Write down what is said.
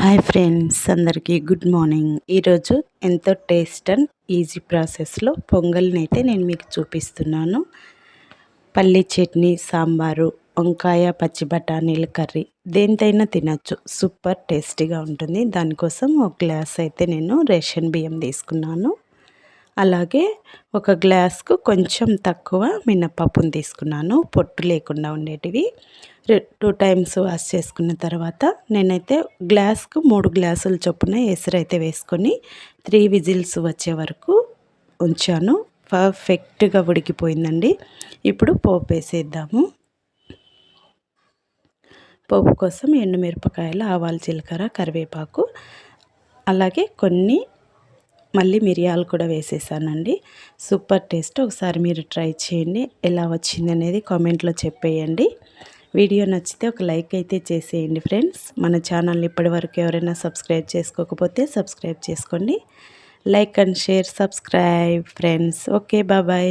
Hi friends అందరికీ good morning. ఈరోజు ఎంతో టేస్ట్ అండ్ ఈజీ ప్రాసెస్లో పొంగల్ని అయితే నేను మీకు చూపిస్తున్నాను. పల్లి చట్నీ సాంబారు వంకాయ పచ్చి బఠానీల కర్రీ దేనితైనా తినచ్చు. సూపర్ టేస్టీగా ఉంటుంది. దానికోసం ఒక గ్లాస్ అయితే నేను రేషన్ బియ్యం తీసుకున్నాను. అలాగే ఒక గ్లాస్కు కొంచెం తక్కువ మినప్పప్పును తీసుకున్నాను. పొట్టు లేకుండా ఉండేటివి. టూ టైమ్స్ వాష్ చేసుకున్న తర్వాత నేనైతే గ్లాస్కు మూడు గ్లాసుల చొప్పున ఎసరైతే వేసుకొని త్రీ విజిల్స్ వచ్చే వరకు ఉంచాను. పర్ఫెక్ట్గా ఉడికిపోయిందండి. ఇప్పుడు పోపు వేసేద్దాము. పోపు కోసం ఎండుమిరపకాయలు ఆవాలు జీలకర్ర కరివేపాకు అలాగే కొన్ని మళ్ళీ మిరియాలు కూడా వేసేసానండి. Super taste. ఒకసారి మీరు ట్రై చేయండి. ఎలా వచ్చింది అనేది కామెంట్లో చెప్పేయండి. వీడియో నచ్చితే ఒక లైక్ అయితే చేసేయండి ఫ్రెండ్స్. మన ఛానల్ని ఇప్పటివరకు ఎవరైనా సబ్స్క్రైబ్ చేసుకోకపోతే సబ్స్క్రైబ్ చేసుకోండి. Like and share subscribe friends. Okay బాబాయ్